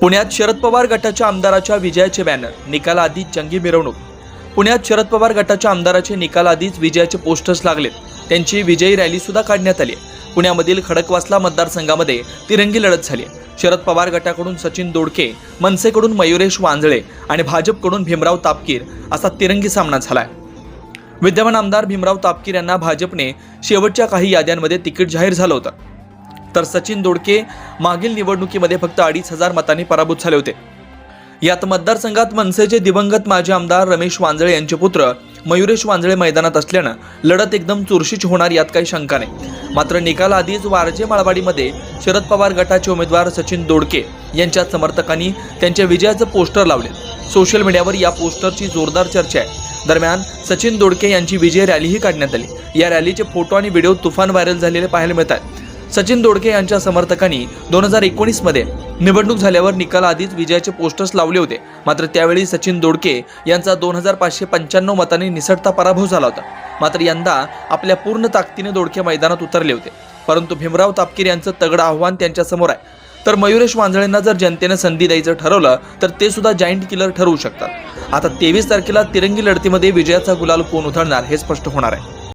पुण्यात शरद पवार गटाच्या आमदाराच्या विजयाचे बॅनर निकालाआधी जंगी मिरवणूक. पुण्यात शरद पवार गटाच्या आमदाराचे निकालाआधीच विजयाचे पोस्टर्स लागलेत. त्यांची विजयी रॅली सुद्धा काढण्यात आली पुण्यामधील खडकवासला मतदारसंघामध्ये तिरंगी लढत झाली शरद पवार गटाकडून सचिन दोडके मनसेकडून मयुरेश वांजळे आणि भाजपकडून भीमराव तापकीर असा तिरंगी सामना झालाय विद्यमान आमदार भीमराव तापकीर यांना भाजपने शेवटच्या काही याद्यांमध्ये तिकीट जाहीर झालं होतं. तर सचिन दोडके मागील निवडणुकीमध्ये फक्त अडीच हजार मतांनी पराभूत झाले होते. यात मतदारसंघात मनसेचे दिवंगत माजी आमदार रमेश वांजळे यांचे पुत्र मयुरेश वांजळे मैदानात असल्यानं लढत एकदम चुरशीच होणार यात काही शंका नाही. मात्र निकालाआधीच वारजे माळवाडीमध्ये शरद पवार गटाचे उमेदवार सचिन दोडके यांच्या समर्थकांनी त्यांच्या विजयाचं पोस्टर लावले. सोशल मीडियावर या पोस्टरची जोरदार चर्चा आहे. दरम्यान सचिन दोडके यांची विजय रॅलीही काढण्यात आली. या रॅलीचे फोटो आणि व्हिडिओ तुफान व्हायरल झालेले पाहायला मिळत आहेत सचिन दोडके यांच्या समर्थकांनी दोन हजार एकोणीसमध्ये निवडणूक झाल्यावर निकालाआधीच विजयाचे पोस्टर्स लावले होते. मात्र त्यावेळी सचिन दोडके यांचा दोन हजार पाचशे पंच्याण्णव मतांनी निसटता पराभव झाला होता. मात्र यंदा आपल्या पूर्ण ताकदीने दोडके मैदानात उतरले होते. परंतु भीमराव तापकीर यांचं तगडं आव्हान त्यांच्यासमोर आहे. तर मयुरेश वांजळेंना जर जनतेनं संधी द्यायचं ठरवलं तर ते सुद्धा जाईंट किलर ठरवू शकतात. आता तेवीस तारखेला तिरंगी लढतीमध्ये विजयाचा गुलाल कोण उधळणार हे स्पष्ट होणार आहे.